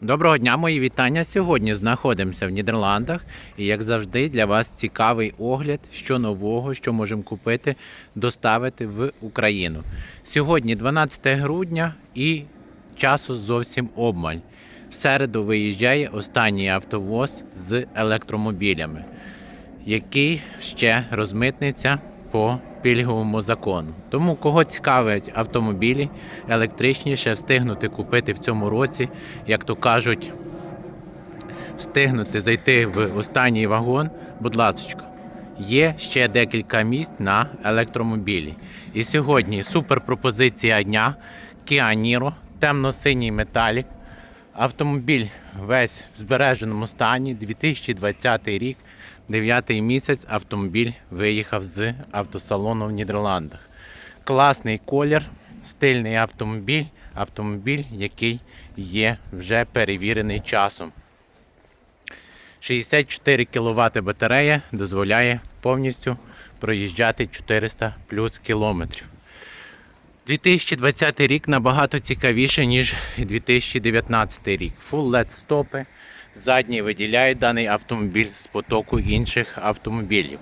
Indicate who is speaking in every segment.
Speaker 1: Доброго дня, мої вітання. Сьогодні знаходимося в Нідерландах і, як завжди, для вас цікавий огляд, що нового, що можемо купити, доставити в Україну. Сьогодні 12 грудня і часу зовсім обмаль. В середу виїжджає останній автовоз з електромобілями, який ще розмитниться по пільговому закону. Тому кого цікавлять автомобілі електричні, ще встигнути купити в цьому році, як то кажуть, встигнути зайти в останній вагон, будь ласка, є ще декілька місць на електромобілі. І сьогодні супер пропозиція дня Kia Niro, темно-синій металік. Автомобіль весь в збереженому стані, 2020 рік, 9 місяць автомобіль виїхав з автосалону в Нідерландах. Класний колір, стильний автомобіль, автомобіль, який є вже перевірений часом. 64 кВт батарея дозволяє повністю проїжджати 400 плюс кілометрів. 2020 рік набагато цікавіше, ніж 2019 рік. Full LED стопи. Задній виділяє даний автомобіль з потоку інших автомобілів.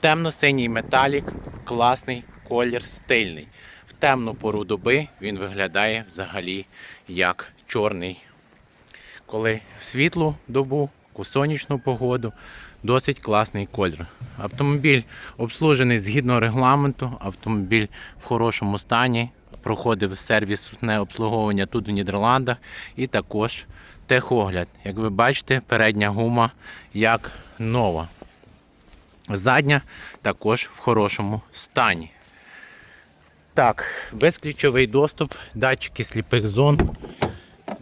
Speaker 1: Темно-синій металік, класний колір, стильний. В темну пору доби він виглядає взагалі як чорний. Коли в світлу добу, у сонячну погоду, досить класний колір. Автомобіль обслужений згідно регламенту, автомобіль в хорошому стані, проходив сервісне обслуговування тут в Нідерландах і також техогляд. Як ви бачите, передня гума як нова. Задня також в хорошому стані. Так, безключовий доступ, датчики сліпих зон,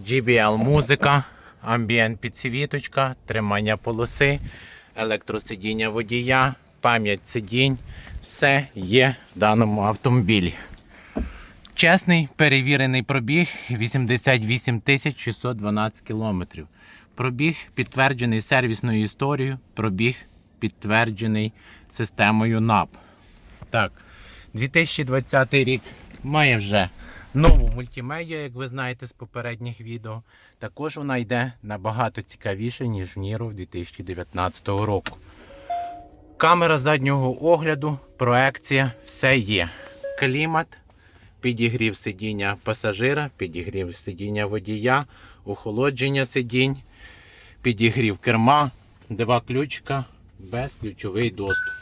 Speaker 1: GBL музика, амбієнт підсвіточка, тримання полоси, електросидіння водія, пам'ять сидінь. Все є в даному автомобілі. Чесний перевірений пробіг 88 612 кілометрів. Пробіг підтверджений сервісною історією, пробіг підтверджений системою НАП. Так, 2020 рік має вже нову мультимедіа, як ви знаєте з попередніх відео. Також вона йде набагато цікавіше, ніж в Ніру 2019 року. Камера заднього огляду, проекція, все є. Клімат, підігрів сидіння пасажира, підігрів сидіння водія, охолодження сидінь, підігрів керма, два ключка, безключовий доступ.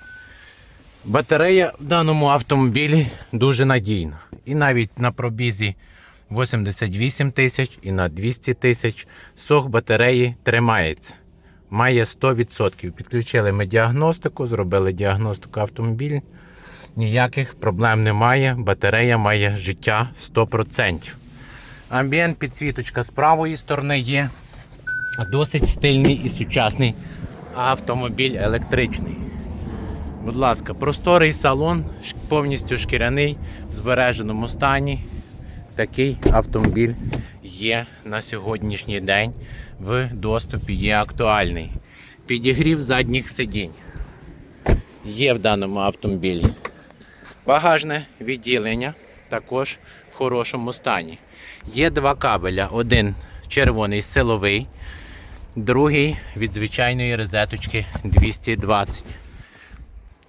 Speaker 1: Батарея в даному автомобілі дуже надійна. І навіть на пробізі 88 тисяч і на 200 тисяч сох батареї тримається. Має 100%. Підключили ми діагностику, зробили діагностику автомобіля. Ніяких проблем немає. Батарея має життя 100%. Амбієнт підсвіточка з правої сторони є. Досить стильний і сучасний автомобіль електричний. Будь ласка, просторий салон, повністю шкіряний, в збереженому стані. Такий автомобіль є на сьогоднішній день в доступі, є актуальний. Підігрів задніх сидінь є в даному автомобілі. Багажне відділення також в хорошому стані. Є два кабеля: один червоний силовий, другий від звичайної розеточки 220.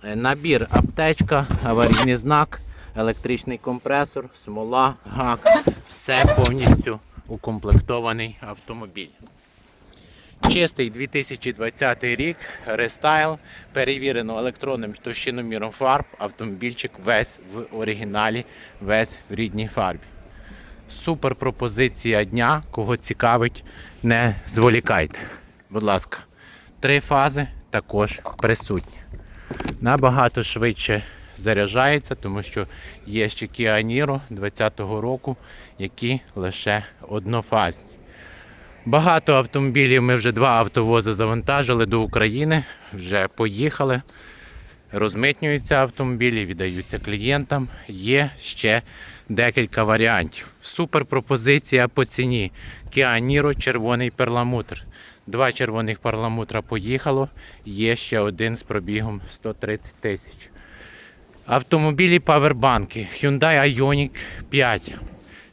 Speaker 1: Е, Набір аптечка, аварійний знак, електричний компресор, смола, гак. Все повністю укомплектований автомобіль. Чистий 2020 рік, рестайл, перевірено електронним товщиноміром фарб, автомобільчик весь в оригіналі, весь в рідній фарбі. Супер пропозиція дня, кого цікавить, не зволікайте. Будь ласка, три фази також присутні набагато швидше заряджається, тому що є ще Kia Niro 2020 року, які лише однофазні. Багато автомобілів ми вже два автовози завантажили до України, вже поїхали. Розмитнюються автомобілі, віддаються клієнтам. Є ще декілька варіантів. Супер пропозиція по ціні. Niro червоний перламутр. Два червоних перламутра поїхало. Є ще один з пробігом 130 тисяч. Автомобілі павербанки Hyundai Ioniq 5.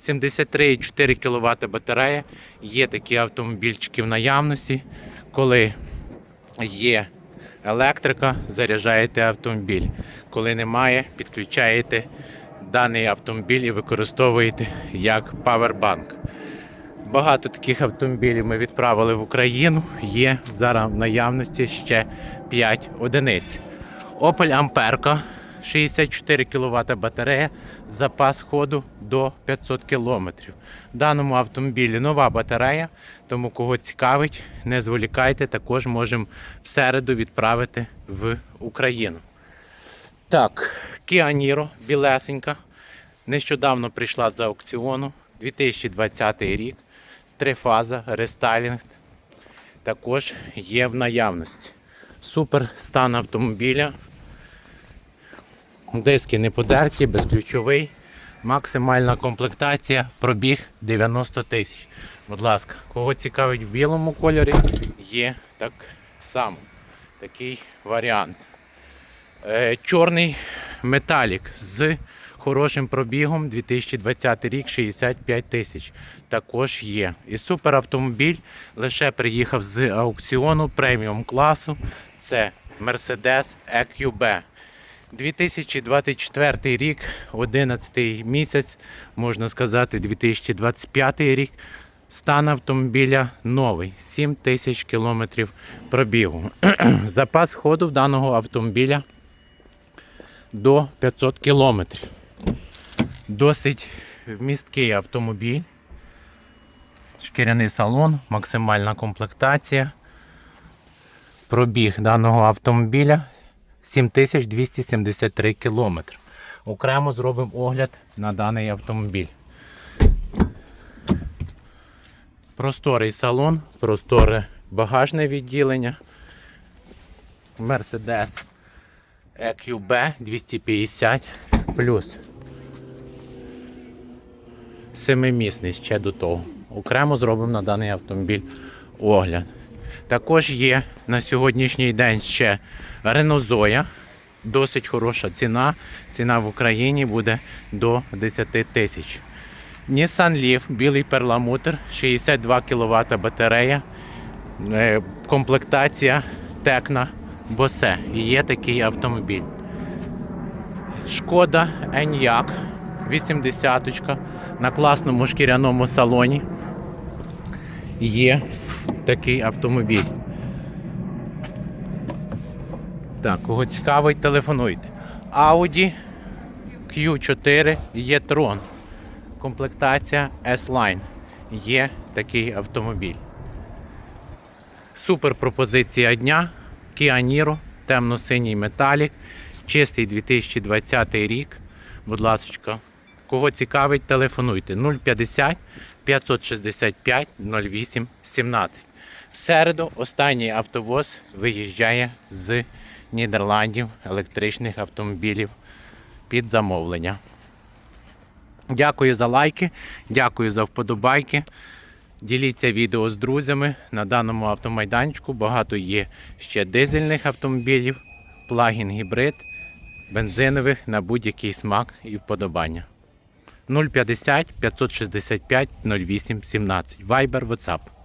Speaker 1: 73,4 кВт батарея. Є такі автомобільчики в наявності. Коли є електрика, заряджаєте автомобіль. Коли немає, підключаєте даний автомобіль і використовуєте як павербанк. Багато таких автомобілів ми відправили в Україну. Є зараз в наявності ще 5 одиниць. Opel Амперка 64 кВт батарея, запас ходу до 500 км. В даному автомобілі нова батарея, тому кого цікавить, не зволікайте, також можемо в середу відправити в Україну. Так, Kia Niro, білесенька. Нещодавно прийшла з аукціону 2020 рік. Трифаза, рестайлінг також є в наявності. Супер стан автомобіля. Диски не подерті, безключовий. Максимальна комплектація, пробіг 90 тисяч. Будь ласка, кого цікавить в білому кольорі, є так само. Такий варіант. Е, Чорний металік з хорошим пробігом 2020 рік 65 тисяч. Також є. І суперавтомобіль лише приїхав з аукціону преміум класу. Це Mercedes EQB. 2024 рік, 11 місяць, можна сказати, 2025 рік. Стан автомобіля новий, 7 тисяч кілометрів пробігу. Запас ходу в даного автомобіля до 500 кілометрів. Досить вмісткий автомобіль. Шкіряний салон, максимальна комплектація. Пробіг даного автомобіля 7273 кілометри. Окремо зробимо огляд на даний автомобіль. Просторий салон, просторе багажне відділення. Mercedes EQB 250 плюс. Семимісний ще до того. Окремо зробимо на даний автомобіль огляд. Також є на сьогоднішній день ще Zoe. Досить хороша ціна. Ціна в Україні буде до 10 тисяч. Nissan Leaf, білий перламутр, 62 кВт батарея. Е, Комплектація Tecna Bose. Є такий автомобіль. Шкода Enyaq 80 на класному шкіряному салоні. Є такий автомобіль. Так, кого цікавить, телефонуйте. Audi Q4 є Tron. Комплектація S-Line. Є такий автомобіль. Супер пропозиція дня. Kia Niro, темно-синій металік, чистий 2020 рік. Будь ласка, кого цікавить, телефонуйте 050 565 08 17. В середу останній автовоз виїжджає з Нідерландів електричних автомобілів під замовлення. Дякую за лайки, дякую за вподобайки. Діліться відео з друзями. На даному автомайданчику багато є ще дизельних автомобілів, плагін гібрид, бензинових на будь-який смак і вподобання. 050 565 08 17. Viber, WhatsApp.